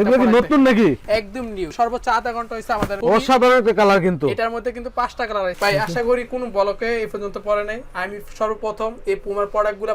এগুলো কি নতুন নাকি? একদম নিউ সর্বোচ্চ আধা ঘণ্টা আমাদের। অসাধারণ একটা কালার কিন্তু। এটার মধ্যে কিন্তু পাঁচটা কালার আছে। ভাই আশা করি কোন বলকে এই পর্যন্ত পরে নাই। আমি সর্বপ্রথম এই পুমার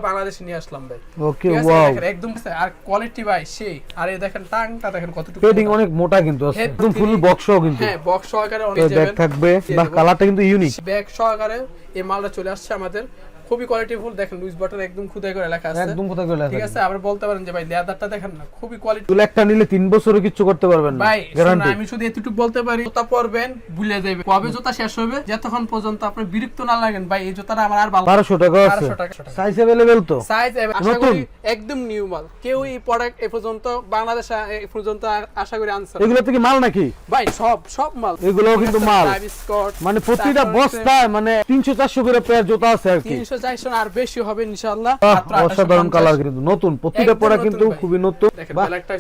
বাংলাদেশে নিয়ে আসলাম ভাই। ওকে ওয়াও একদম আর কোয়ালিটি ভাই সেই। আর এই দেখেন টাংটা দেখেন কতটুকু পেডিং অনেক মোটা কিন্তু একদম ফুল বক্সও কিন্তু। হ্যাঁ বক্স সহকারে অনেক ব্যাগ থাকবে। বাহ কালারটা কিন্তু ইউনিক ব্যাগ সহকারে এই মালটা চলে আসছে আমাদের খুবই কোয়ালিটিফুল দেখেন লুইস বাটন একদম খুদাই করে লেখা আছে। একদম কোথায় গেলে ঠিক আছে। আবার বলতে পারেন যে ভাই লেদারটা দেখেন না খুবই কোয়ালিটি এগুলো একটা নিলে তিন বছরও কিচ্ছু করতে পারবেন না ভাই গ্যারান্টি আমি শুধু এতটুকু বলতে পারি জুতা পরবেন ভুলে যাবে কবে জুতা শেষ হবে? যতক্ষণ পর্যন্ত আপনি বিরক্ত না লাগেন ভাই এই জুতাটা আমার আর ভালো বারোশো টাকা আছে। 1200 টাকা। সাইজ অ্যাভেলেবেল তো? সাইজ আশা নতুন? করি একদম নিউ মাল। কেউ এই প্রোডাক্ট এ পর্যন্ত বাংলাদেশে এ পর্যন্ত আশা করি আনসার এগুলো থেকে মাল নাকি? ভাই সব সব মাল। এগুলোও কিন্তু মাল। স্কট মানে প্রতিটা বস্তায় মানে তিনশো চারশো করে পেয়ার জুতা আছে আর কি। তিনশো চারশো আর বেশি হবে 1850 অসাধারণ কালার কিন্তু নতুন। প্রতিটা পরা কিন্তু খুবই নতুন।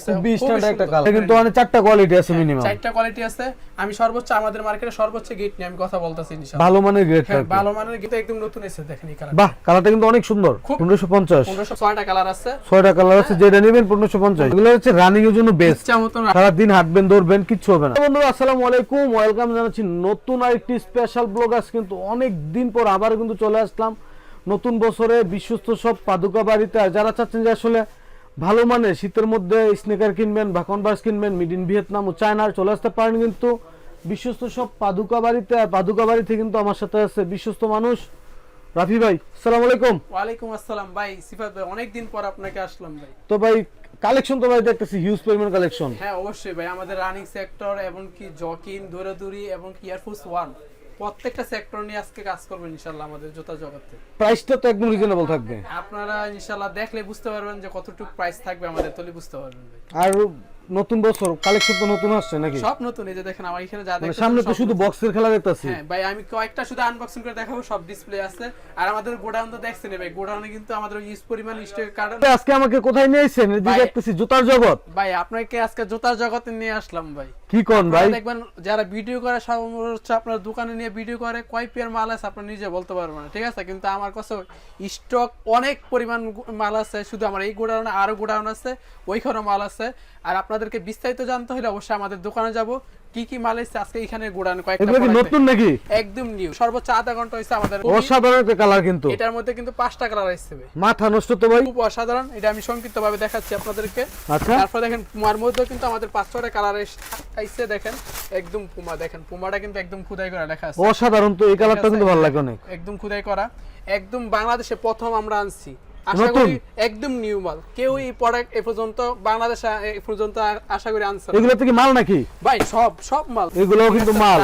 খুবই স্ট্যান্ডার্ড একটা কালার কিন্তু মানে চারটা কোয়ালিটি আছে মিনিমাম চারটা কোয়ালিটি আছে। আমি সর্বোচ্চ আমাদের মার্কেটে সর্বোচ্চ গেট নিয়ে আমি কথা বলতেছি ভালো মানের গ্রেড হ্যাঁ ভালো মানের গেট একদম নতুন এসে দেখেন এই কালার বাহ কালারটা কিন্তু অনেক সুন্দর খুব- পনেরোশো পঞ্চাশ। পনেরোশো ছয়টা কালার আছে। কালার আছে যেটা নেবেন পনেরোশো পঞ্চাশ। এগুলো হচ্ছে রানিং এর জন্য বেস্ট সারাদিন হাঁটবেন দৌড়বেন কিচ্ছু হবে না। বন্ধুরা আসসালামু আলাইকুম ওয়েলকাম জানাচ্ছি নতুন আরেকটি স্পেশাল ব্লগ আজ কিন্তু অনেক দিন পর আবার কিন্তু চলে আসলাম। নতুন বছরে বিশ্বস্ত সব পাদুকা বাড়িতে আর যারা চাচ্ছেন যে আসলে ভালো মানে শীতের মধ্যে স্নেকার কিনবেন বা কনভার্স কিনবেন মিড ইন ভিয়েতনাম ও চায়নার চলে আসতে পারেন কিন্তু বিশ্বস্ত সব পাদুকা বাড়িতে আর পাদুকা বাড়িতে কিন্তু আমার সাথে আছে বিশ্বস্ত মানুষ রাফি ভাই আসসালামু আলাইকুম। ওয়ালাইকুম আসসালাম ভাই সিফাত ভাই অনেকদিন পর আপনাকে আসলাম ভাই। তো ভাই কালেকশন তো ভাই দেখতেছি হিউজ পরিমাণ কালেকশন হ্যাঁ অবশ্যই ভাই আমাদের রানিং সেক্টর এবং কি জকিন দৌড়াদৌড়ি এবং কি এয়ারফোর্স ওয়ান প্রত্যেকটা সেক্টর নিয়ে আজকে কাজ করবেন ইনশাল্লাহ আমাদের জুতা জগতে। প্রাইসটা তো একদম রিজনেবল থাকবে। আপনারা ইনশাল্লাহ দেখলে বুঝতে পারবেন যে কতটুকু প্রাইস থাকবে আমাদের তলি বুঝতে পারবেন আর নতুন বছর কালেকশন তো নতুন আসছে নাকি? সব নতুন এই যে দেখেন আমার এখানে যা মানে দেখতেছেন সামনে তো শুধু বক্সের খেলা দেখতেছি। হ্যাঁ ভাই আমি কয়েকটা শুধু আনবক্সিং করে দেখাবো সব ডিসপ্লে আছে। আর আমাদের গোডাউন তো দেখছেন ভাই গোডাউনে কিন্তু আমাদের ইউজ পরিমাণ স্টক কার্ড আজকে আমাকে কোথায় নিয়ে এসেছেন এই দেখতেছি জুতার জগৎ। ভাই আপনাকে আজকে জুতার জগতে নিয়ে আসলাম ভাই। কি কোন ভাই? আপনারা দেখবেন যারা ভিডিও করে সর্বোচ্চ আপনার দোকানে নিয়ে ভিডিও করে কয় পেয়ার মাল আছে আপনি নিজে বলতে পারবেন না ঠিক আছে? কিন্তু আমার কাছে স্টক অনেক পরিমাণ মাল আছে শুধু আমার এই গোডাউনে আরও গোডাউন আছে ওইখানেও মাল আছে। আর আপনাদেরকে বিস্তারিত জানতে হলে অবশ্যই আমাদের দোকানে যাব। কি কি মাল এসেছে? আজকে এখানে গোডাউনে কয়েকটা নতুন নাকি? একদম নিউ। সর্বোচ্চ আধা ঘণ্টা হয়েছে আমাদের অসাধারণ একটা কালার কিন্তু। এটার মধ্যে কিন্তু পাঁচটা কালার আসছে মাথা নষ্ট তো ভাই। খুব অসাধারণ। এটা আমি সংক্ষিপ্ত ভাবে দেখাচ্ছি আপনাদেরকে। আচ্ছা। তারপর দেখেন পুমার মধ্যে কিন্তু আমাদের পাঁচ ছটা কালার আইসে দেখেন। একদম পুমা দেখেন। পুমাটা কিন্তু একদম খুদাই করা লেখা আছে। অসাধারণ তো এই কালারটা কিন্তু ভালো লাগে অনেক। একদম খুদাই করা। একদম বাংলাদেশে প্রথম আমরা আনছি। নতুন? একদম নিউ মাল। কেউ এই প্রোডাক্ট এ পর্যন্ত বাংলাদেশে এ পর্যন্ত আশা করি আনছে এগুলো থেকে মাল নাকি? ভাই সব সব মাল। এগুলো কিন্তু মাল।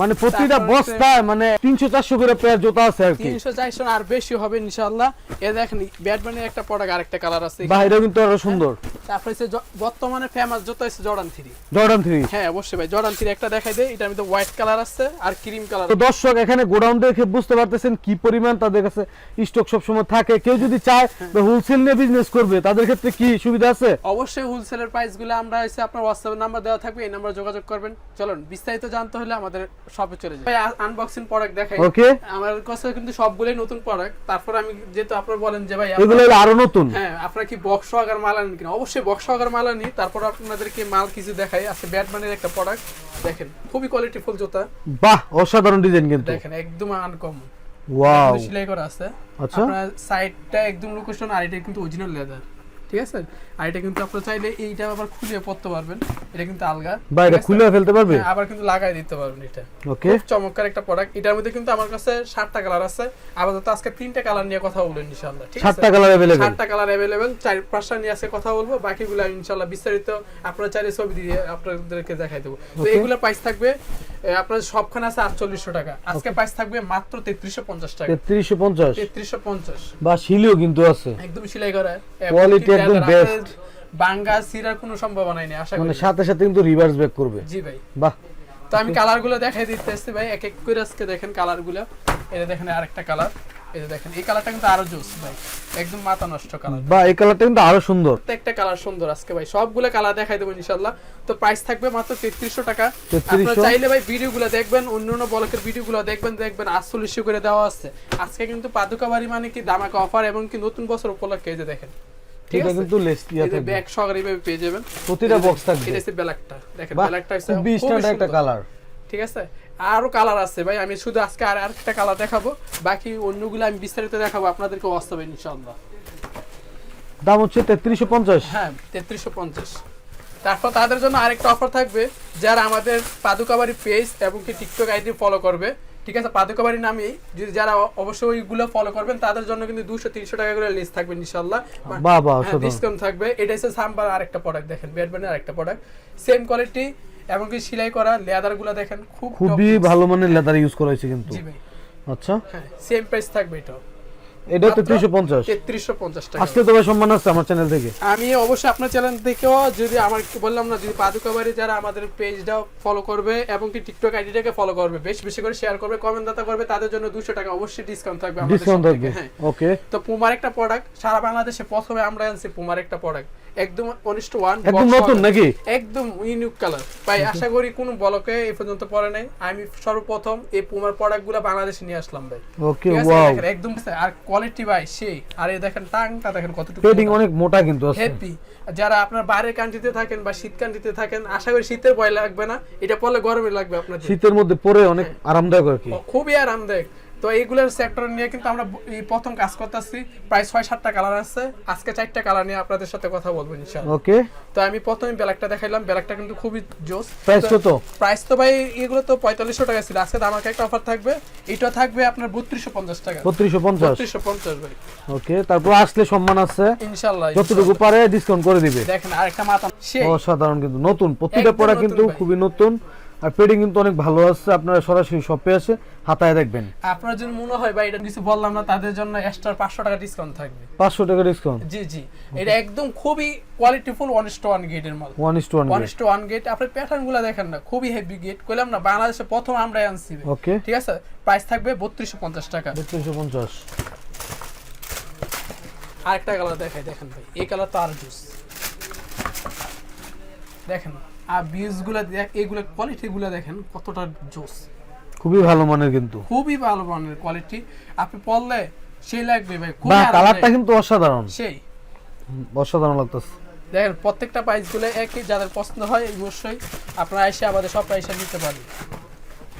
মানে প্রতিটা বস্তায় মানে 300 400 করে পেয়ার জুতা আছে আর কি। তিনশো চারশো আর বেশি হবে ইনশাআল্লাহ। এ দেখেন ব্যাটম্যানের একটা প্রোডাক্ট আরেকটা কালার আছে। এটা কিন্তু আরও সুন্দর। তারপরে হচ্ছে বর্তমানে ফেমাস যত হচ্ছে জর্ডান থ্রি জর্ডান থ্রি হ্যাঁ অবশ্যই ভাই জর্ডান থ্রি একটা দেখাই দেয় এটার মধ্যে হোয়াইট কালার আছে আর ক্রিম কালার তো দর্শক এখানে গোডাউন দেখে বুঝতে পারতেছেন কি পরিমাণ তাদের কাছে স্টক সবসময় থাকে। কেউ যদি চায় হোলসেল নিয়ে বিজনেস করবে তাদের ক্ষেত্রে কি সুবিধা আছে? অবশ্যই হোলসেলের আমরা এসে আপনার হোয়াটসঅ্যাপ নাম্বার দেওয়া থাকবে এই নাম্বার যোগাযোগ করবেন। চলুন বিস্তারিত জানতে হলে আমাদের শপে চলে ভাই আনবক্সিং প্রোডাক্ট দেখাই। ওকে আমার কাছে কিন্তু সবগুলোই নতুন প্রোডাক্ট তারপর আমি যেহেতু আপনারা বলেন যে ভাই এগুলো আরও নতুন। হ্যাঁ আপনারা কি বক্স আগার মাল আনেন কিনা? অবশ্যই বক্স সহকার মাল আনি তারপর আপনাদেরকে মাল কিছু দেখাই। আছে ব্যাটম্যানের একটা প্রোডাক্ট দেখেন খুবই কোয়ালিটি ফুল জুতা। বাহ অসাধারণ ডিজাইন কিন্তু। দেখেন একদম আনকম ওয়াও সেলাই করা আছে। আচ্ছা। আপনার সাইডটা একদম লোকেশন আর এটা কিন্তু অরিজিনাল লেদার ঠিক আছে? আর এটা কিন্তু আপনারা চাইলে এইটা আবার খুলে পড়তে পারবেন। এটা কিন্তু আলগা। ঠিক আছে? খুলে ফেলতে পারবে? হ্যাঁ, আবার কিন্তু লাগাই দিতে পারবেন এটা। ওকে। চমৎকার একটা প্রোডাক্ট এটার মধ্যে কিন্তু আমার কাছে সাতটা কালার আছে। আপাতত আজকে তিনটা কালার নিয়ে কথা বলবেন ইনশাআল্লাহ ঠিক আছে? সাতটা কালার অ্যাভেলেবেল সাতটা কালার অ্যাভেলেবেল চার পাঁচটা নিয়ে আজকে কথা বলব। বাকিগুলো ইনশাআল্লাহ বিস্তারিত আপনারা চাইলে ছবি দিয়ে আপনাদেরকে দেখাই দেবো। তো. এগুলো প্রাইস থাকবে এ, আপনার সবখানে আছে আটচল্লিশশো টাকা। আজকে প্রাইস থাকবে মাত্র তেত্রিশশো পঞ্চাশ টাকা। তেত্রিশশো পঞ্চাশ। তেত্রিশশো পঞ্চাশ। বা শিলিও কিন্তু আছে। একদম সেলাই করা এবং Quality কি একদম। বাঙ্গা সিরার কোনো সম্ভাবনাই নেই আশা মানে সাথে সাথে কিন্তু রিভার্স ব্যাক করবে। জি ভাই। বাহ। তো আমি দেখাই দিতে আসছি ভাই এক এক করে আজকে দেখেন এটা দেখেন আরেকটা কালার দেখেন এই কালারটা কিন্তু আরও জোস ভাই। একদম মাথা নষ্ট কালার বা এই কালারটা কিন্তু আরও সুন্দর। প্রত্যেকটা কালার সুন্দর আজকে ভাই। সবগুলো কালার দেখাই দেবো ইনশাল্লাহ তো প্রাইস থাকবে মাত্র তেত্রিশশো টাকা। 3300 আপনারা চাইলে ভাই ভিডিওগুলো দেখবেন অন্য অন্য ব্লকের ভিডিওগুলো দেখবেন দেখবেন আটচল্লিশশো করে দেওয়া আছে। আজকে কিন্তু পাদুকা বাড়ি মানে কি দামাকা অফার এবং কি নতুন বছর উপলক্ষে এই যে দেখেন। ঠিক আছে? কিন্তু লেস দিয়া থাকবে। ব্যাগ সহকারে এইভাবে পেয়ে যাবেন। প্রতিটা box থাকবে। এটা হচ্ছে ব্ল্যাকটা দেখেন ব্ল্যাকটা হচ্ছে খুবই স্ট্যান্ডার্ড একটা কালার ঠিক আছে? আরও কালার আছে ভাই আমি শুধু আজকে আর আরেকটা কালার দেখাবো। বাকি অন্যগুলো আমি বিস্তারিত দেখাবো আপনাদেরকে বাস্তবে ইনশাআল্লাহ। দাম হচ্ছে তেত্রিশশো পঞ্চাশ। হ্যাঁ তেত্রিশশো পঞ্চাশ। তারপর তাদের জন্য আরেকটা অফার থাকবে যারা আমাদের পাদুকাবাড়ি পেজ এবং কি টিকটক আইডি ফলো করবে। ঠিক আছে পাদুকাবাড়ি নামেই যদি যারা অবশ্যই ওইগুলো ফলো করবেন তাদের জন্য কিন্তু দুশো তিনশো টাকা করে লিস্ট থাকবে ইনশাল্লাহ ডিসকাউন্ট থাকবে। এটা হচ্ছে সাম্বার আরেকটা প্রোডাক্ট দেখেন ব্যাটম্যানের আরেকটা প্রোডাক্ট সেম কোয়ালিটি এমনকি সেলাই করা লেদারগুলো দেখেন খুব খুবই ভালো মানের লেদার ইউজ করা হয়েছে কিন্তু। জি ভাই। আচ্ছা। হ্যাঁ সেম প্রাইস থাকবে এটা এটা তেত্রিশশো পঞ্চাশ। তেত্রিশশো পঞ্চাশ টাকা। আজকে তোমার সম্মান আছে আমার চ্যানেল থেকে আমি অবশ্যই আপনার চ্যানেল থেকেও যদি আমার বললাম না যদি পাদুকাবাড়ি যারা আমাদের পেজটা ফলো করবে এবং কি টিকটক আইডিটাকে ফলো করবে বেশ বেশি করে শেয়ার করবে কমেন্ট দাতা করবে তাদের জন্য দুশো টাকা অবশ্যই ডিসকাউন্ট থাকবে আমাদের ডিসকাউন্ট থাকবে। হ্যাঁ। ওকে তো পুমার একটা প্রোডাক্ট সারা বাংলাদেশে প্রথমে আমরা আনছি পুমার একটা প্রোডাক্ট একদম অনিষ্ট ওয়ান একদম নতুন নাকি? একদম ইউনিক কালার ভাই আশা করি কোনো বলকে এই পর্যন্ত পরে নাই। আমি সর্বপ্রথম এই পুমার প্রোডাক্টগুলো বাংলাদেশে নিয়ে আসলাম ভাই। ওকে ওয়াও একদম আর কোয়ালিটি ভাই সেই। আর এই দেখেন টাংটা দেখেন কতটুকু পেডিং অনেক মোটা কিন্তু আছে। হ্যাপি যারা আপনার বাইরের কান্ট্রিতে থাকেন বা শীত কান্ট্রিতে থাকেন আশা করি শীতের ভয় লাগবে না। এটা পড়লে গরমে লাগবে আপনাদের। শীতের মধ্যে পরে অনেক আরামদায়ক আর কি। খুবই আরামদায়ক। তো এইগুলোর সেক্টর নিয়ে কিন্তু আমরা এই প্রথম কাজ করতেছি। প্রায় ছয় সাতটা কালার আছে। আজকে চারটা কালার নিয়ে আপনাদের সাথে কথা বলব ইনশাআল্লাহ। ওকে তো আমি প্রথমে ব্ল্যাকটা দেখাইলাম। ব্ল্যাকটা কিন্তু খুবই জোস। প্রাইস কত? প্রাইস তো ভাই এগুলো তো পঁয়তাল্লিশশো টাকা ছিল। আজকে আমাকে একটা অফার থাকবে। এটা থাকবে আপনার বত্রিশশো পঞ্চাশ টাকা। বত্রিশশো পঞ্চাশ? বত্রিশশো পঞ্চাশ ভাই। ওকে তারপর আসলে সম্মান আছে। ইনশাল্লাহ যতটুকু পারে ডিসকাউন্ট করে দিবে। দেখেন আরেকটা মাথা অসাধারণ কিন্তু নতুন। প্রতিটা পড়া কিন্তু খুবই নতুন। আর পেডিং কিন্তু অনেক ভালো আছে আপনারা সরাসরি শপে আসে হাতায় দেখবেন। আপনার যদি মনে হয় বা এটা কিছু বললাম না তাদের জন্য এক্সট্রা পাঁচশো টাকা ডিসকাউন্ট থাকবে। পাঁচশো টাকা ডিসকাউন্ট জি জি। এটা একদম খুবই কোয়ালিটিফুল ওয়ান টু ওয়ান গেটের মাল। One two one one two one gate আপনার প্যাটার্নগুলো দেখেন না খুবই হেভি গেট কইলাম না বাংলাদেশে প্রথম আমরা আনছি। ওকে ঠিক আছে? প্রাইস থাকবে বত্রিশশো পঞ্চাশ টাকা। বত্রিশশো পঞ্চাশ। আরেকটা কালার দেখাই দেখেন ভাই। এই কালার তো আর জুস দেখেন। আর বিউজগুলো এইগুলো কোয়ালিটিগুলো দেখেন কতটা জোস খুবই ভালো মানের কিন্তু। খুবই ভালো মানের কোয়ালিটি আপনি পরলে সেই লাগবে ভাই খুবই বা কালারটা কিন্তু অসাধারণ। সেই। অসাধারণ লাগতেছে। দেখেন প্রত্যেকটা প্রাইসগুলো একই যাদের পছন্দ হয় অবশ্যই আপনারা এসে আমাদের সব প্রাইসে নিতে পারেন।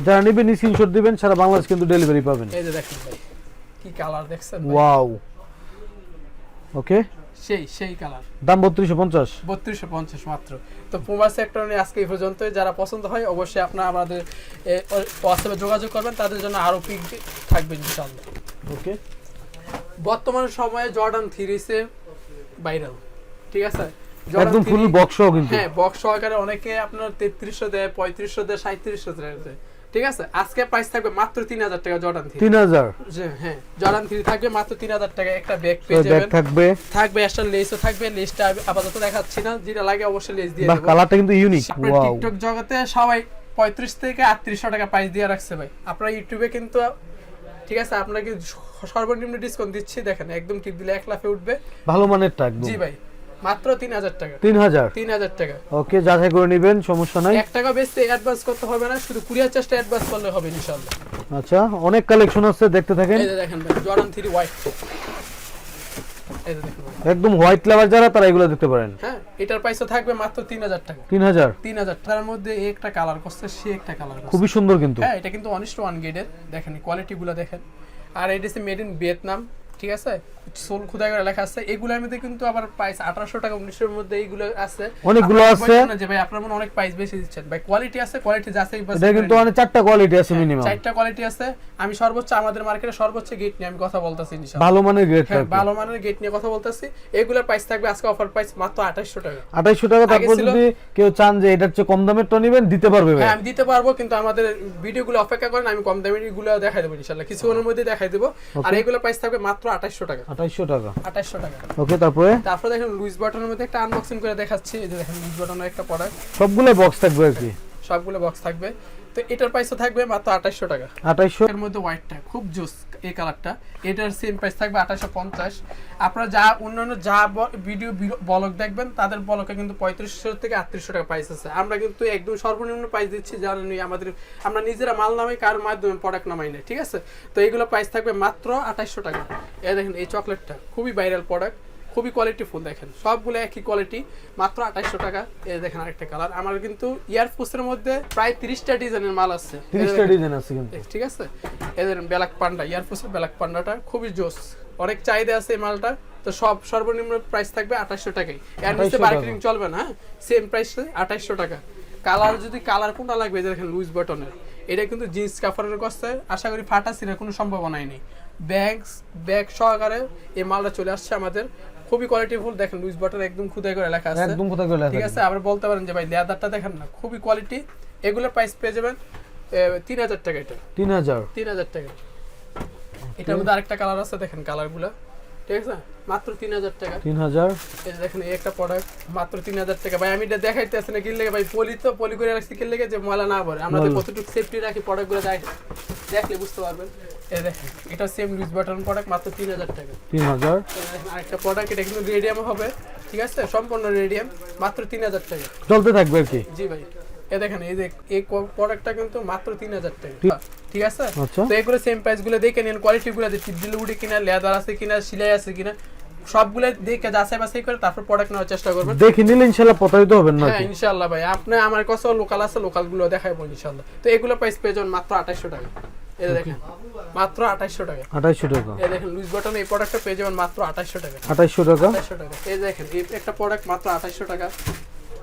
যারা নেবেন স্ক্রিনশট দিবেন সারা বাংলাদেশ কিন্তু ডেলিভারি পাবেন। এই যে দেখেন ভাই কি কালার দেখছেন? ওয়াও ওকে সেই সেই কালার। দাম বত্রিশশো পঞ্চাশ। বত্রিশশো পঞ্চাশ মাত্র। তো পুমার সেক্টর নিয়ে আজকে এই পর্যন্ত যারা পছন্দ হয় অবশ্যই আপনারা আমাদের হোয়াটসঅ্যাপে যোগাযোগ করবেন। তাদের জন্য আরও পিক থাকবে ইনশাল্লাহ ওকে। বর্তমান সময়ে জর্ডান থ্রিসে ভাইরাল ঠিক আছে? একদম ফুল বক্স কিন্তু। হ্যাঁ বক্স সহকারে অনেকে আপনার তেত্রিশশো দেয় পঁয়ত্রিশশো দেয় সাঁত্রিশশো দেয়। ঠিক আছে? আজকে প্রাইস থাকবে মাত্র তিন হাজার টাকা জর্ডান থ্রি। তিন হাজার? হ্যাঁ জর্ডান থ্রি থাকবে মাত্র তিন হাজার টাকা। একটা ব্যাগ পেয়ে যাবেন। থাকবে। থাকবে একটা লেসও থাকবে। লেসটা আপাতত দেখাচ্ছি না। যেটা লাগে অবশ্যই লেস দিয়ে দেবো। কালারটা কিন্তু ইউনিক ওয়াও টিকটক জগতে সবাই পঁয়ত্রিশ থেকে আটত্রিশশো টাকা প্রাইস দিয়ে রাখছে ভাই। আপনার ইউটিউবে কিন্তু ঠিক আছে আপনাকে সর্বনিম্ন ডিসকাউন্ট দিচ্ছি। দেখেন একদম টিপ দিলে এক লাফে উঠবে। ভালো মানেরটা একদম জি ভাই। মাত্র তিন হাজার টাকা। তিন হাজার? তিন হাজার টাকা। ওকে যাচাই করে নেবেন সমস্যা নাই। এক টাকা বেচতে অ্যাডভান্স করতে হবে না শুধু হাজার টাকা অ্যাডভান্স করলে হবে ইনশাল্লাহ আচ্ছা অনেক কালেকশন আছে দেখতে থাকেন। এই দেখেন ভাই জর্ডান থ্রি হোয়াইট। একদম হোয়াইট লাভার যারা তারা এগুলো দেখতে পারেন। হ্যাঁ এটার প্রাইসও থাকবে মাত্র তিন হাজার টাকা। তিন হাজার? তিন হাজার। টাকার মধ্যে একটা কালার করছে সে একটা কালার করছে। খুবই সুন্দর কিন্তু। হ্যাঁ এটা কিন্তু অনিষ্ট ওয়ান গেটের দেখেন কোয়ালিটি গুলো দেখেন। আর এটা মেড ইন ভিয়েতনাম ঠিক আছে? সোল খুদাই করে লেখা আছে এগুলোর মধ্যে কিন্তু আবার প্রাইস আঠারোশো টাকা উনিশশোর মধ্যে এইগুলো আছে। অনেকগুলো আছে। যে ভাই আপনার মনে অনেক প্রাইস বেশি দিচ্ছেন। ভাই কোয়ালিটি আছে কোয়ালিটি যাচাই এটা কিন্তু অনেক চারটা কোয়ালিটি আছে মিনিমাম চারটা কোয়ালিটি আছে। আমি সর্বোচ্চ আমাদের মার্কেটে সর্বোচ্চ গেট নিয়ে আমি কথা বলতেছি ইনশাআল্লাহ ভালো মানের গ্রেড হ্যাঁ ভালো মানের গেট নিয়ে কথা বলতেছি। এগুলোর প্রাইস থাকবে আজকে অফার প্রাইস মাত্র আঠাশশো টাকা। আঠাইশশো টাকা তারপর যদি কেউ চান যে এটার চেয়ে কম দামেরটা নেবেন দিতে পারবে ভাই। হ্যাঁ আমি দিতে পারব কিন্তু আমাদের ভিডিওগুলো অপেক্ষা করেন আমি কম দামেরগুলো দেখাই দেবো ইনশাল্লাহ। কিছুক্ষণের মধ্যে দেখাই দেবো। আর এগুলো প্রাইস থাকবে মাত্র আঠাশশো টাকা। আঠাইশশো টাকা। আঠাশশো টাকা। ওকে তারপরে? তারপরে দেখেন লুইস বাটনের মধ্যে একটা আনবক্সিং করে দেখাচ্ছি এই যে দেখেন লুইস বাটনের একটা প্রোডাক্ট সবগুলো বক্স থাকবে আর কি? সবগুলো বক্স থাকবে। তো এটার প্রাইসও থাকবে মাত্র আঠাশশো টাকা। আঠাইশশো? এর মধ্যে হোয়াইটটা খুব জোস এই কালারটা এটার সেম প্রাইস থাকবে আঠাশশো পঞ্চাশ। আপনারা যা অন্যান্য যা ভিডিও বলক দেখবেন তাদের বলকে কিন্তু পঁয়ত্রিশশো থেকে আটত্রিশশো টাকা প্রাইস আছে। আমরা কিন্তু একদম সর্বনিম্ন প্রাইস দিচ্ছি জানেন আমাদের আমরা নিজেরা মাল নামাই কার মাধ্যমে প্রোডাক্ট নামাই না ঠিক আছে? তো এইগুলো প্রাইস থাকবে মাত্র আঠাশশো টাকা। এই দেখেন এই চকলেটটা খুবই ভাইরাল প্রোডাক্ট খুবই কোয়ালিটি ফুল দেখেন। সবগুলো একই কোয়ালিটি মাত্র আঠাইশশো টাকা। এই দেখেন আরেকটা কালার আমার কিন্তু ইয়ারফোর্সের মধ্যে প্রায় তিরিশটা ডিজাইনের মাল আছে। তিরিশটা ডিজাইন আছে কিন্তু। ঠিক আছে? এদের ব্ল্যাক পান্ডা ইয়ারফোর্সের ব্ল্যাক পান্ডাটা খুবই জোস। অনেক চাহিদা আছে এই মালটা। তো সব সর্বনিম্ন প্রাইস থাকবে আঠাশশো টাকাই এর নিচে মার্কেটিং চলবে না সেম প্রাইস আঠাশশো টাকা। কালার যদি কালার কোনটা লাগবে দেখেন লুজ বটনের এটা কিন্তু জিন্স কাপড়ের কস্তে আশা করি ফাটা সিনের কোনো সম্ভাবনাই নেই। ব্যাগ ব্যাগ সহকারে এই মালটা চলে আসছে আমাদের খুবই কোয়ালিটিফুল দেখেন লুজ বাটন একদম খুদাই করে লেখা আছে। একদম কোথায় গেলে ঠিক আছে। আবার বলতে পারেন যে ভাই লেদারটা দেখেন না খুবই কোয়ালিটি এগুলোর প্রাইস পেয়ে যাবেন তিন হাজার টাকা এটা। তিন হাজার। তিন হাজার টাকা। এটার মধ্যে আরেকটা কালার আছে দেখেন কালারগুলো ঠিক আছে মাত্র তিন হাজার টাকা। তিন হাজার। এই দেখেন এই একটা প্রোডাক্ট মাত্র তিন হাজার টাকা। ভাই আমি এটা দেখাইতে আসি না কিনলে ভাই পলি তো পলি করে রাখছি কিনলে যে ময়লা না পড়ে। আমরা তো কতটুকু সেফটি রাখি প্রোডাক্টগুলো দেখ দেখলে বুঝতে পারবেন। এটা সেম লুজ বাটন প্রোডাক্ট মাত্র তিন হাজার টাকা। তিন হাজার আরেকটা প্রোডাক্ট এটা কিন্তু রেডিয়াম হবে ঠিক আছে? সম্পূর্ণ রেডিয়াম মাত্র তিন হাজার টাকা। চলতে থাকবে আর কি? জি ভাই। এ দেখেন এই যে এই প্রোডাক্টটা কিন্তু মাত্র তিন হাজার টাকা ঠিক আছে? আচ্ছা। তো এগুলো সেম প্রাইসগুলো দেখে নিন কোয়ালিটি গুলো দেখি দিলে উঠে কিনা লেদার আছে কিনা সেলাই আছে কিনা সবগুলো দেখে যাচাই বাছাই করে তারপর প্রোডাক্ট নেওয়ার চেষ্টা করবেন। দেখে নিলে ইনশাল্লাহ প্রতারিত হবেন না হ্যাঁ ইনশাআল্লাহ ভাই। আপনি আমার কাছে লোকাল আছে লোকালগুলো দেখাবো ইনশাআল্লাহ তো এগুলো প্রাইস পেয়ে যাবেন মাত্র আঠাশশো টাকা। দেখেন মাত্র আঠাশশো টাকা। আঠাইশশো টাকা। এই দেখেন লুজ বাটন এই প্রোডাক্টটা পেয়ে যাবেন মাত্র আঠাশশো টাকা। আঠাইশশো টাকা। আঠাশশো টাকা। এই দেখেন এই একটা প্রোডাক্ট মাত্র আঠাশশো টাকা।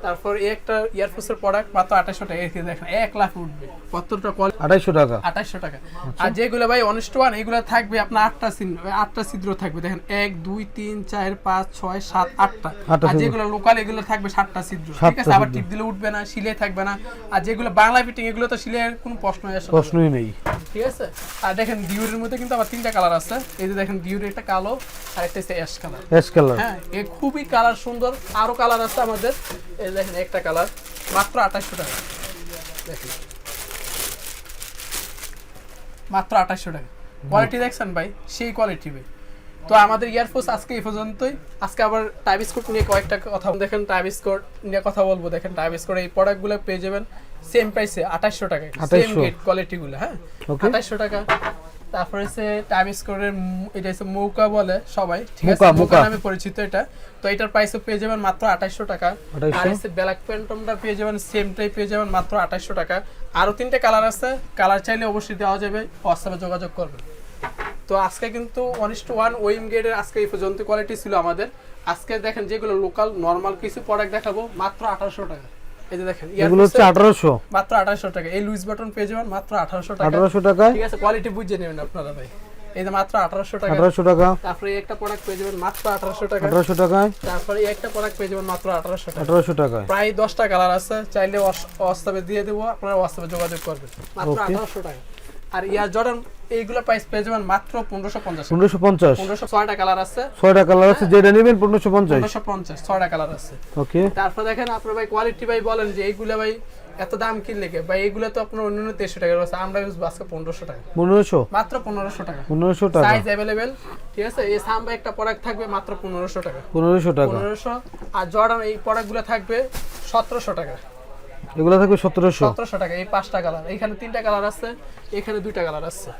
তারপর একটা ইয়ারফোর্সের প্রোডাক্ট মাত্র আঠাশশো টাকা। এই দেখেন এক লাখ উঠবে। কতটা কোয়ালিটি আঠাইশশো টাকা। আঠাশশো টাকা। আর যেগুলো ভাই অনিষ্ট ওয়ান এগুলো থাকবে আপনার আটটা ছিদ্র আটটা ছিদ্র থাকবে। দেখেন এক দুই তিন চার পাঁচ ছয় সাত আটটা। আর যেগুলো লোকাল এগুলো থাকবে সাতটা ছিদ্র। ঠিক আছে? আবার টিপ দিলে উঠবে না সিলাই থাকবে না। আর যেগুলো বাংলা ফিটিং এগুলো তো সিলাইয়ের কোনো প্রশ্নই আসে প্রশ্নই নেই। ঠিক আছে? আর দেখেন ডিউরের মধ্যে কিন্তু আবার তিনটা কালার আছে। এই যে দেখেন ডিউর একটা কালো আর একটা অ্যাশ কালার এস কালার হ্যাঁ এ খুবই কালার সুন্দর। আরও কালার আছে আমাদের। এই দেখেন একটা কালার মাত্র আঠাশশো টাকা। দেখেন। মাত্র আঠাশশো টাকা। কোয়ালিটি দেখছেন ভাই? সেই কোয়ালিটি ভাই। তো আমাদের ইয়ারফোর্স আজকে এই পর্যন্তই। আজকে আবার টাইবিস্কোট নিয়ে কয়েকটা কথা দেখেন টাইবিস্কোট নিয়ে কথা বলব। দেখেন টাইবিস্কোট এই প্রোডাক্টগুলো পেয়ে যাবেন সেম প্রাইসে আঠাশশো টাকা সেম গেট কোয়ালিটিগুলো হ্যাঁ. আঠাশশো টাকা। তারপরে হচ্ছে টাইবিস্কোটের এটা হচ্ছে মৌকা বলে সবাই ঠিক আছে? মৌকা নামে পরিচিত এটা। তো এটার প্রাইসও পেয়ে যাবেন মাত্র আঠাশশো টাকা। 2800 আর হচ্ছে ব্ল্যাক প্যান্টমটা পেয়ে যাবেন সেমটাই পেয়ে যাবেন মাত্র আঠাশশো টাকা। আরও তিনটে কালার আছে। কালার চাইলে অবশ্যই দেওয়া যাবে। হোয়াটসঅ্যাপে যোগাযোগ করবেন। তো আজকে কিন্তু ওয়ানিস্ট ওয়ান ওয়েম গেটের আজকে এই পর্যন্ত কোয়ালিটি ছিল আমাদের। আজকে দেখেন যেগুলো লোকাল নর্মাল কিছু প্রোডাক্ট দেখাবো মাত্র আঠারোশো টাকা। এই যে দেখেন এগুলো হচ্ছে Earpiece-এর আঠারোশো। মাত্র আঠারোশো টাকা। এই লুইস বাটন পেয়ে যাবেন মাত্র আঠারোশো টাকা। আঠারোশো টাকায়। ঠিক আছে কোয়ালিটি বুঝে নেবেন আপনারা ভাই। এই যে মাত্র আঠারোশো টাকা। আঠারোশো টাকা। তারপরে একটা প্রোডাক্ট পেয়ে যাবেন মাত্র আঠারোশো টাকা। আঠারোশো টাকায়। তারপরে একটা প্রোডাক্ট পেয়ে যাবেন মাত্র আঠারোশো টাকা। আঠারোশো টাকায়। প্রায় দশটা কালার আছে চাইলে হোয়াটসঅ্যাপে দিয়ে দেবো আপনারা হোয়াটসঅ্যাপে যোগাযোগ করবেন। মাত্র Okay. আঠারোশো টাকা। আর ইয়ার জর্ডান এইগুলো প্রাইস পেয়ে যাবেন মাত্র পনেরোশো পঞ্চাশ। পনেরোশো পঞ্চাশ। পনেরোশো ছয়টা কালার আছে। ছয়টা কালার আছে যেটা নেবেন পনেরোশো পঞ্চাশ। পনেরোশো পঞ্চাশ ছয়টা কালার আছে। ওকে তারপর দেখেন আপনার ভাই কোয়ালিটি ভাই বলেন যে এইগুলো ভাই এত দাম কে? ভাই এইগুলো তো আপনার অন্য অন্য তেরোশো টাকা আছে আমরা ইউজ আজকে পনেরোশো টাকা। পনেরোশো? মাত্র পনেরোশো টাকা। পনেরোশো টাকা। সাইজ অ্যাভেলেবেল ঠিক আছে? এই সাম্বা একটা প্রোডাক্ট থাকবে মাত্র পনেরোশো টাকা। পনেরোশো টাকা। পনেরোশো আর জর্ডান এই প্রোডাক্টগুলো থাকবে সতেরোশো টাকা। এগুলো থাকবে সতেরোশো। সতেরোশো টাকা এই পাঁচটা কালার। এখানে তিনটা কালার আছে এখানে দুইটা কালার আছে।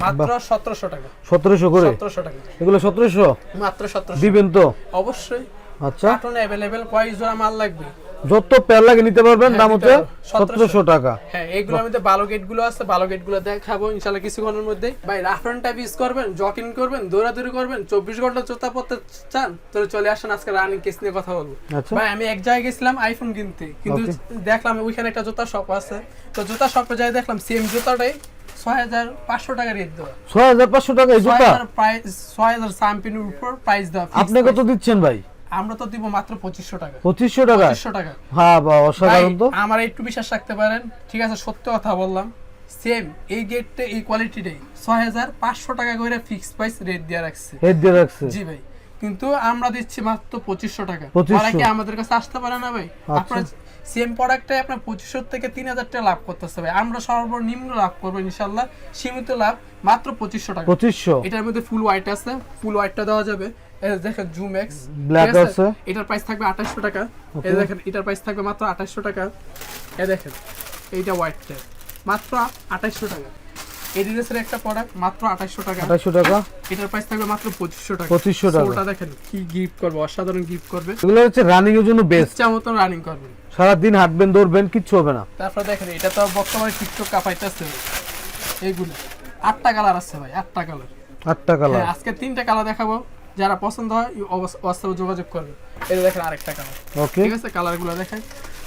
মাত্র সতেরোশো টাকা। সতেরোশো করে? সতেরোশো টাকা। এগুলো সতেরোশো? মাত্র সতেরোশো। দিবেন তো? অবশ্যই। আচ্ছা। কার্টুন अवेलेबल কয় জোড়া মাল লাগবে। যত পেয়ার লাগে নিতে পারবেন হ্যাঁ, দাম হচ্ছে। সতেরোশো। টাকা। হ্যাঁ এইগুলোর মধ্যে ভালো গেটগুলো আছে ভালো গেটগুলো দেখাবো ইনশাল্লাহ কিছুক্ষণের মধ্যে। ভাই রাফান টাইপ ইউজ করবেন জকিং করবেন দৌড়াদৌড়ি করবেন চব্বিশ ঘণ্টা জোতা পড়তে চান তাহলে চলে আসেন আজকে রানিং কেস নিয়ে কথা বলব। আচ্ছা। ভাই আমি এক জায়গায় গেছিলাম আইফোন কিনতে কিন্তু দেখলাম ওইখানে একটা জুতা শপ আছে। তো জুতা শপে যাই দেখলাম সেম জুতাটাই ছয় হাজার পাঁচশো টাকা রেট দেওয়া। ছয় হাজার পাঁচশো টাকা এই ছয় জুতা হাজার প্রাইস ছয় হাজার সামপিনের উপর প্রাইস দেওয়া আপনি কত দিচ্ছেন ভাই। আমরা তো দিব মাত্র পঁচিশশো টাকা। পঁচিশশো টাকা? পঁচিশশো টাকা। হ্যাঁ বা অসাধারণ তো। আমার একটু বিশ্বাস রাখতে পারেন ঠিক আছে সত্য কথা বললাম। সেম এই গেটটা এই কোয়ালিটিটাই ছয় হাজার পাঁচশো টাকা করে ফিক্স প্রাইস রেট দিয়ে রাখছে। হেড দিয়ে রাখছে? জি ভাই কিন্তু আমরা দিচ্ছি মাত্র পঁচিশশো টাকা। 2500 ওরা কি আমাদের কাছে আসতে পারে না ভাই? আচ্ছা। আপনার সেম প্রোডাক্টে আপনার পঁচিশশো থেকে তিন হাজার টাকা লাভ করতেছে ভাই। আমরা সর্বনিম্ন লাভ করব ইনশাল্লাহ সীমিত লাভ মাত্র পঁচিশশো টাকা। পঁচিশশো। এটার মধ্যে ফুল হোয়াইট আছে ফুল হোয়াইটটা দেওয়া যাবে। এই দেখেন জুম এক্স Black আছে। এটার প্রাইস থাকবে আঠাশশো টাকা। এই দেখেন এটার প্রাইস থাকবে মাত্র আঠাশশো টাকা। এই দেখেন এইটা হোয়াইটটা মাত্র আঠাশশো টাকা। এডিডাসের একটা প্রোডাক্ট মাত্র আঠাশশো টাকা। আঠাশশো টাকা। এটার প্রাইস থাকবে মাত্র পঁচিশশো টাকা। 2500 টাকা। সোলটা দেখেন কি গিফট করবে অসাধারণ গিফট করবে। এগুলো হচ্ছে রানিং এর জন্য বেস্ট ইচ্ছা মতন রানিং করবেন সারাদিন হাঁটবেন দৌড়বেন কিচ্ছু হবে না। তারপর দেখেন এটা তো বর্তমানে টিকটক কাপাইতেছে। এইগুলো আটটা কালার আছে ভাই আটটা কালার আটটা কালার হ্যাঁ আজকে তিনটা কালার দেখাবো। যারা পছন্দ হয় অবশ্যই যোগাযোগ করবে। এটা দেখেন আরেকটা কালার ওকে ঠিক আছে? কালারগুলো দেখেন।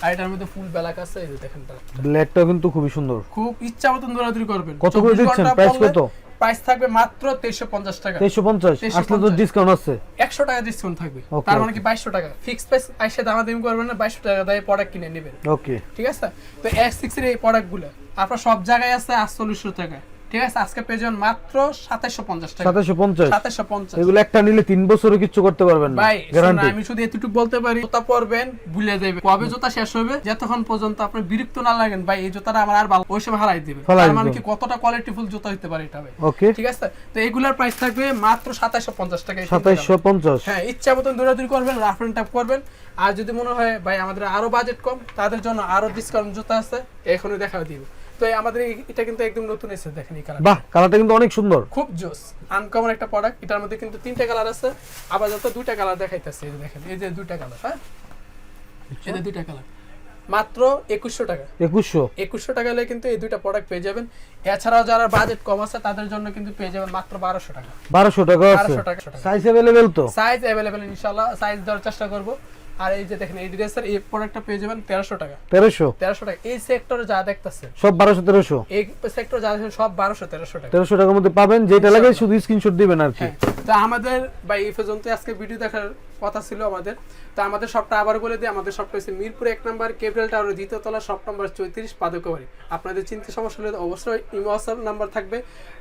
আর এটার মধ্যে ফুল ব্ল্যাক আছে। এই যে দেখেন। ব্ল্যাকটা কিন্তু খুবই সুন্দর। খুব ইচ্ছা মতন দৌড়াদৌড়ি করবেন। কত করে দিচ্ছেন? Price কত? প্রাইস থাকবে মাত্র তেইশশো পঞ্চাশ টাকা। তেইশশো পঞ্চাশ। 2350 আসলে তো ডিসকাউন্ট আছে। একশো টাকা ডিসকাউন্ট থাকবে। তার মানে কি বাইশশো টাকা? ফিক্স প্রাইস আইসে দামাদামি করবেন না বাইশশো টাকা দিয়ে প্রোডাক্ট কিনে নেবেন। ওকে ঠিক আছে? তো এক্স সিক্স এর এই প্রোডাক্টগুলো আপনার সব জায়গায় আছে আটচল্লিশশো টাকা ঠিক আছে? আজকে পেয়ে যাবেন মাত্র টাকা। এগুলো একটা নিলে তিন বছরে কিচ্ছু করতে পারবেন না ভাই গ্যারান্টি আমি শুধু এতটুকু বলতে পারি জুতা পরবেন ভুলে কবে জুতা শেষ হবে? যতক্ষণ পর্যন্ত আপনি বিরক্ত না লাগেন ভাই এই জুতাটা আমার আর ভালো হারাই দিবে। তার মানে কি কতটা কোয়ালিটিফুল জুতা হতে পারে এটা ভাই? ওকে ঠিক আছে? তো এগুলার প্রাইস থাকবে মাত্র সাতাশশো পঞ্চাশ টাকা এই তিনটা সাতাইশশো পঞ্চাশ। হ্যাঁ ইচ্ছা মতন দৌড়াদৌড়ি করবেন রাফ এন্ড টাপ করবেন। আর যদি মনে হয় ভাই আমাদের আরও বাজেট কম তাদের জন্য আরও ডিসকাউন্ট জুতা আছে এখনই দেখা দিব। তো আমাদের এটা কিন্তু একদম নতুন এসে দেখেন এই কালার বাহ কালারটা কিন্তু অনেক সুন্দর। খুব জোস আনকমন একটা প্রোডাক্ট এটার মধ্যে কিন্তু তিনটা কালার আছে। আবার যত দুইটা কালার দেখাইতেছে এই যে দেখেন এই যে দুইটা কালার হ্যাঁ? এই যে দুইটা কালার মাত্র একুশশো টাকা। একুশশো? একুশশো টাকা হলে কিন্তু এই দুইটা প্রোডাক্ট পেয়ে যাবেন। এছাড়াও যারা বাজেট কম আছে তাদের জন্য কিন্তু পেয়ে যাবেন মাত্র বারোশো টাকা। বারোশো টাকা বারোশো টাকা সাইজ অ্যাভেলেবেল তো? সাইজ অ্যাভেলেবেল ইনশাল্লাহ সাইজ দেওয়ার চেষ্টা করব। আর এই যে দেখেন এই ড্রেসের এই প্রোডাক্টটা পেয়ে যাবেন তেরোশো টাকা। তেরোশো? তেরোশো টাকা। এই সেক্টরে যা দেখতেছে সব বারোশো তেরোশো? এই সেক্টর যা দেখেন সব বারোশো তেরোশো টাকা। তেরোশো টাকার মধ্যে পাবেন যেটা লাগে শুধু স্ক্রিনশট দিবেন আর কি। হ্যাঁ। তো আমাদের ভাই এই পর্যন্ত আজকে ভিডিও দেখার কথা ছিল আমাদের। তো আমাদের সবটা আবার বলে দিই, আমাদের সবটা হচ্ছে মিরপুর এক নম্বর ক্যাপিটাল টাওয়ার দ্বিতীয় তলা, সব নম্বর চৌত্রিশ, পাদকবাড়ি। আপনাদের চিন্তা সমস্যা হলে অবশ্যই ইমো, হোয়াটসঅ্যাপ নাম্বার থাকবে।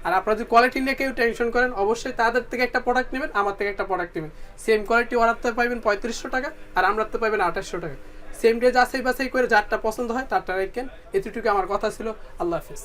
আর আপনারা যদি কোয়ালিটি নিয়ে কেউ টেনশন করেন, অবশ্যই তাদের থেকে একটা প্রোডাক্ট নেবেন, আমার থেকে একটা প্রোডাক্ট নেবেন। সেম কোয়ালিটি ওরাতে পাইবেন পঁয়ত্রিশশো টাকা, আর আমরা তো পাইবেন আঠাশশো টাকা। সেম ডে যাচাই বাছাই করে যারটা পছন্দ হয়, তারটা রেখেন। এতটুকু আমার কথা ছিল। আল্লাহ হাফিজ।